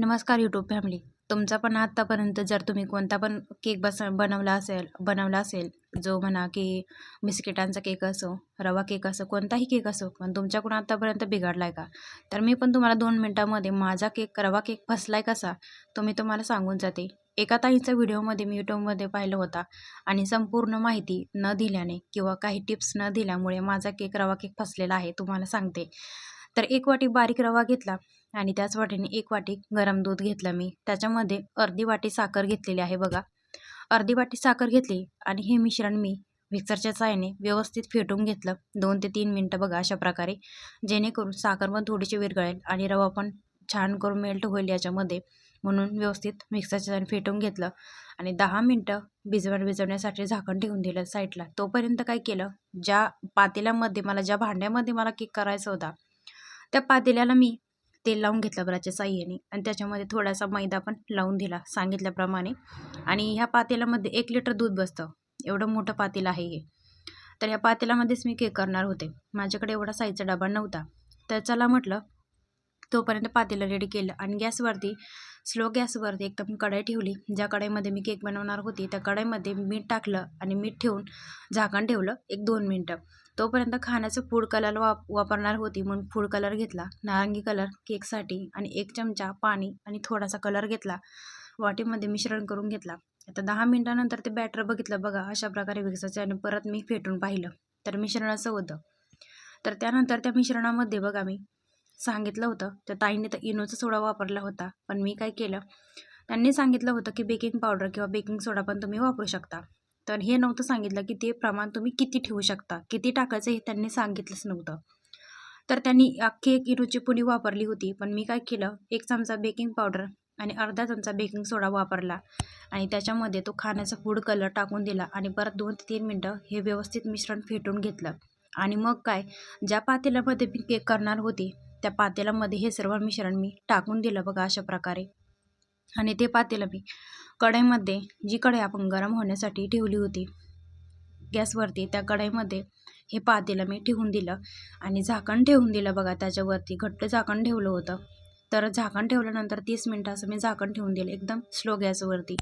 नमस्कार YouTube family तुमचा पण आत्तापर्यंत जर तुम्ही कोणता पण केक बस बनवला असेल बनवला असेल जो म्हणा की बिस्किटांचा केक असो रवा केक असो कोणताही केक असो पण तुमच्याकडून आत्तापर्यंत बिघडला आहे का? तर मी पण तुम्हाला दोन मिनटामध्ये माझा केक रवा केक फसलाय कसा तो मी तुम्हाला सांगून जाते. एका ताईचा व्हिडिओमध्ये मी यूट्यूबमध्ये पाहिलं होता आणि संपूर्ण माहिती न दिल्याने किंवा काही टिप्स न दिल्यामुळे माझा केक रवा केक फसलेला आहे तुम्हाला सांगते. तर एक वाटी बारीक रवा घेतला आणि त्याच वाटीने एक वाटी गरम दूध घेतलं मी. त्याच्यामध्ये अर्धी वाटी साखर घेतलेली आहे बघा. अर्धी वाटी साखर घेतली आणि हे मिश्रण मी मिक्सरच्या साहाय्याने व्यवस्थित फेटून घेतलं. दोन ते तीन मिनटं बघा अशा प्रकारे. जेणेकरून साखर पण थोडीशी विरघळेल आणि रवा पण छान करून मेल्ट होईल याच्यामध्ये. म्हणून व्यवस्थित मिक्सरच्या साहाय्याने फेटून घेतलं आणि दहा मिनटं भिजवण भिजवण्यासाठी झाकण ठेवून दिलं साईडला. तोपर्यंत काय केलं? ज्या पातेल्यामध्ये मला ज्या भांड्यामध्ये मला केक करायचा होता त्या पातेल्याला मी तेल लावून घेतलं ब्राच्या साह्याने. आणि त्याच्यामध्ये थोडासा मैदा पण लावून दिला सांगितल्याप्रमाणे. आणि ह्या पातेल्यामध्ये एक लिटर दूध बसतं. एवढं मोठं पातेलं आहे हे. तर ह्या पातेल्यामध्येच मी केक करणार होते. माझ्याकडे एवढा साईजचा डबा नव्हता. तर चला म्हटलं तोपर्यंत पातेलं रेडी केलं. आणि गॅसवरती स्लो गॅसवरती एकदम कढाई ठेवली. ज्या कढाईमध्ये मी केक बनवणार होती त्या कढाईमध्ये मीठ टाकलं आणि मीठ ठेवून झाकण ठेवलं एक दोन मिनटं. तोपर्यंत खाण्याचं फूड कलर वाप वापरणार होती म्हणून फूड कलर घेतला. नारंगी कलर केकसाठी आणि एक चमचा पाणी आणि थोडासा कलर घेतला. वाटीमध्ये मिश्रण करून घेतला. आता दहा मिनटानंतर ते बॅटर बघितलं. बघा अशा प्रकारे विकसायचं आणि परत मी फेटून पाहिलं. तर मिश्रण असं होतं. तर त्यानंतर त्या मिश्रणामध्ये बघा मी सांगितलं होतं. त्या ताईने तर इनोचा सोडा वापरला होता. पण मी काय केलं? त्यांनी सांगितलं होतं की बेकिंग पावडर किंवा बेकिंग सोडा पण तुम्ही वापरू शकता. तर हे नव्हतं सांगितलं की ते प्रमाण तुम्ही किती ठेवू शकता. किती टाकायचं हे त्यांनी सांगितलंच नव्हतं. तर त्यांनी अख्खी एक इनोची पुडी वापरली होती पण मी काय केलं? एक चमचा बेकिंग पावडर आणि अर्धा चमचा बेकिंग सोडा वापरला आणि त्याच्यामध्ये तो खाण्याचा फूड कलर टाकून दिला आणि परत दोन ते तीन मिनटं हे व्यवस्थित मिश्रण फेटून घेतलं. आणि मग काय? ज्या पातेल्यामध्ये मी केक करणार होती त्या पातेल्यामध्ये हे सर्व मिश्रण मी टाकून दिलं बघा अशा प्रकारे. आणि ते पातेलं मी कढईमध्ये जी कढई आपण गरम होण्यासाठी ठेवली होती गॅसवरती त्या कढईमध्ये हे पातेलं मी ठेवून दिलं आणि झाकण ठेवून दिलं बघा त्याच्यावरती घट्ट झाकण ठेवलं होतं. तर झाकण ठेवल्यानंतर तीस मिनटं असं मी झाकण ठेवून दिलं एकदम स्लो गॅसवरती.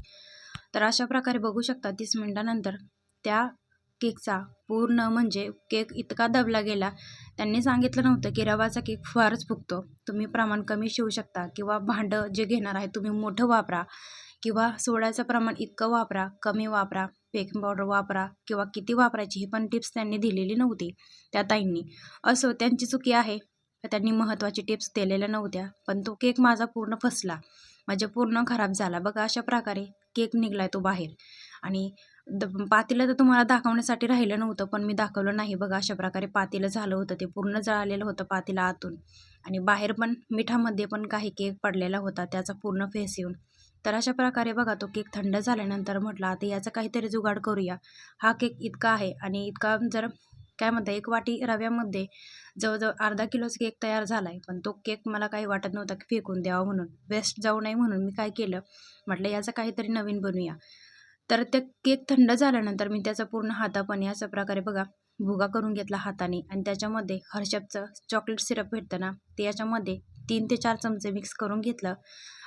तर अशा प्रकारे बघू शकता तीस मिनटानंतर त्या केकचा पूर्ण म्हणजे केक इतका दबला गेला त्यांनी सांगितलं नव्हतं की रवाचा केक फारच फुगतो. तुम्ही प्रमाण कमी शिवू शकता किंवा भांडं जे घेणार आहे तुम्ही मोठं वापरा. किंवा सोड्याचं प्रमाण इतकं वापरा कमी वापरा बेकिंग पावडर वापरा किंवा किती वापरायची ही पण टिप्स त्यांनी दिलेली नव्हती त्या ताईंनी. असो त्यांची चुकी आहे त्यांनी महत्त्वाची टिप्स दिलेल्या नव्हत्या. पण तो केक माझा पूर्ण फसला. म्हणजे पूर्ण खराब झाला. बघा अशा प्रकारे केक निघलाय तो बाहेर. आणि द पातेलं तर तुम्हाला दाखवण्यासाठी राहिलं नव्हतं पण मी दाखवलं नाही. बघा अशा प्रकारे पातेलं झालं होतं ते. पूर्ण जळालेलं होतं पातेलं आतून. आणि बाहेर पण मिठामध्ये पण काही केक पडलेला होता. त्याचा पूर्ण फेस येऊन. तर अशा प्रकारे बघा तो केक थंड झाल्यानंतर म्हटलं आता याचा काहीतरी जुगाड करूया. हा केक इतका आहे आणि इतका जर काय म्हणता एक वाटी रव्यामध्ये जवळजवळ अर्धा किलोच केक तयार झाला आहे पण तो केक मला काही वाटत नव्हता की फेकून द्यावा म्हणून. वेस्ट जाऊ नये म्हणून मी काय केलं? म्हटलं याचं काहीतरी नवीन बनवूया तर ते केक थंड झाल्यानंतर मी त्याचा पूर्ण हातापणे अशा प्रकारे बघा भुगा करून घेतला हाताने आणि त्याच्यामध्ये हर्षपचं चॉकलेट सिरप भेटतं ना ते याच्यामध्ये तीन ते चार चमचे मिक्स करून घेतलं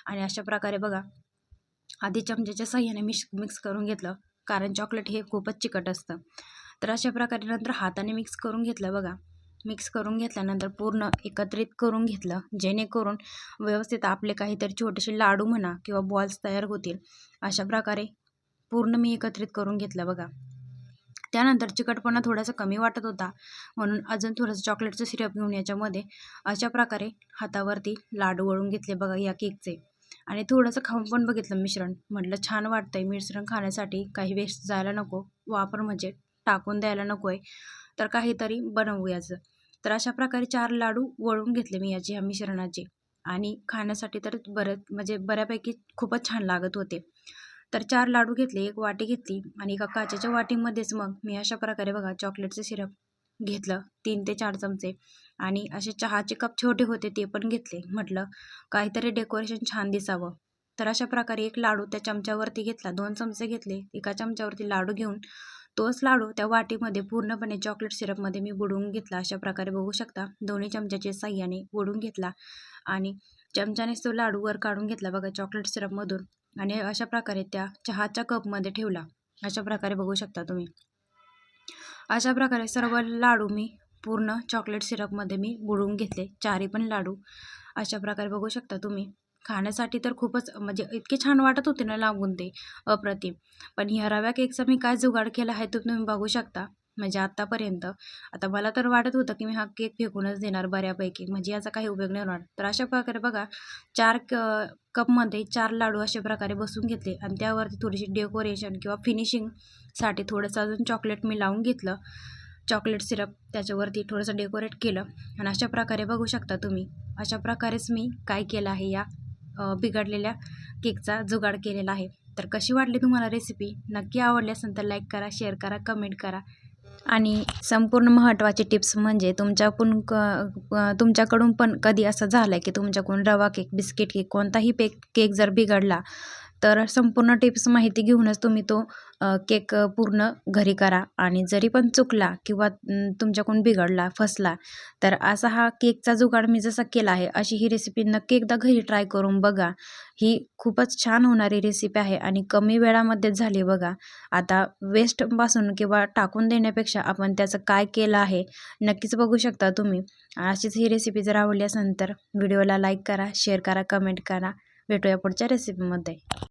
आणि अशा प्रकारे बघा आधी चमच्याच्या म्हणजे साह्याने मिक्स मिक्स करून घेतलं कारण चॉकलेट हे खूपच चिकट असतं. तर अशा प्रकारे नंतर हाताने मिक्स करून घेतलं बघा. मिक्स करून घेतल्यानंतर पूर्ण एकत्रित करून घेतलं जेणेकरून व्यवस्थित आपले काहीतरी छोटेसे लाडू म्हणा किंवा बॉल्स तयार होतील. अशा प्रकारे पूर्ण मी एकत्रित करून घेतलं बघा. त्यानंतर चिकटपणा थोडासा कमी वाटत होता. म्हणून अजून थोडंसं चॉकलेटचं सिरप घेऊन याच्यामध्ये अशा प्रकारे हातावरती लाडू वळून घेतले बघा या केकचे आणि थोडंसं खाऊन पण बघितलं मिश्रण. म्हटलं छान वाटतंय मिश्रण खाण्यासाठी. काही वेस्ट जायला नको. वापर म्हणजे टाकून द्यायला नको आहे तर काहीतरी बनवू याचं तर अशा प्रकारे चार लाडू वळून घेतले मी याचे ह्या मिश्रणाचे. आणि खाण्यासाठी तर बरं म्हणजे बऱ्यापैकी खूपच छान लागत होते. तर चार लाडू घेतले एक वाटी घेतली आणि एका काचेच्या वाटीमध्येच मग मी अशा प्रकारे बघा चॉकलेटचं सिरप घेतलं तीन ते चार चमचे. आणि असे चहाचे कप छोटे होते ते पण घेतले. म्हटलं काहीतरी डेकोरेशन छान दिसावं. तर अशा प्रकारे एक लाडू त्या चमच्यावरती घेतला. दोन चमचे घेतले. एका चमच्यावरती लाडू घेऊन तोच लाडू त्या वाटीमध्ये पूर्णपणे चॉकलेट सिरपमध्ये मी बुडवून घेतला. अशा प्रकारे बघू शकता दोन्ही चमच्याच्या साह्याने बुडवून घेतला. आणि चमच्यानेच तो लाडू वर काढून घेतला बघा चॉकलेट सिरपमधून. आणि अशा प्रकारे त्या चहाच्या कपमध्ये ठेवला. अशा प्रकारे बघू शकता तुम्ही. अशा प्रकारे सर्व लाडू मी पूर्ण चॉकलेट सिरपमध्ये मी बुडवून घेतले. चारी पण लाडू. अशा प्रकारे बघू शकता तुम्ही. खाण्यासाठी तर खूपच म्हणजे इतके छान वाटत होते ना लागून ते अप्रतिम. पण ह्या रव्या केकचा मी काय जुगाड केला आहे तो तुम्ही बघू शकता. म्हणजे आत्तापर्यंत. आता मला तर वाटत होतं की मी हा केक फेकूनच देणार बऱ्यापैकी. म्हणजे याचा काही उपयोग नाही होणार. तर अशा प्रकारे बघा चार क कपमध्ये चार लाडू अशा प्रकारे बसून घेतले. आणि त्यावरती थोडीशी डेकोरेशन किंवा फिनिशिंगसाठी थोडंसं अजून चॉकलेट मी लावून घेतलं. चॉकलेट सिरप त्याच्यावरती थोडंसं डेकोरेट केलं. आणि अशा प्रकारे बघू शकता तुम्ही. अशा प्रकारेच मी काय केलं आहे या बिघडलेल्या केकचा जुगाड केलेला आहे. तर कशी वाटली तुम्हाला रेसिपी नक्की आवडली असेल तर लाईक करा शेअर करा कमेंट करा. आणि संपूर्ण महत्त्वाची टिप्स म्हणजे तुमच्याकडून क तुमच्याकडून पण कधी असं झालं आहे की तुमच्याकडून रवा केक बिस्किट केक कोणताही पेक केक जर बिघडला तर संपूर्ण टिप्स माहिती घेऊनच तुम्ही तो केक पूर्ण घरी करा. आणि जरी पण चुकला किंवा तुमच्याकडून बिघडला फसला तर असा हा केकचा जुगाड मी जसा केला आहे अशी ही रेसिपी नक्की एकदा घरी ट्राय करून बघा. ही खूपच छान होणारी रेसिपी आहे आणि कमी वेळामध्येच झाली बघा. आता वेस्टपासून किंवा टाकून देण्यापेक्षा आपण त्याचं काय केलं आहे नक्कीच बघू शकता तुम्ही. अशीच ही रेसिपी जर आवडली असेल तर व्हिडिओला लाईक करा शेअर करा कमेंट करा. भेटूया पुढच्या रेसिपीमध्ये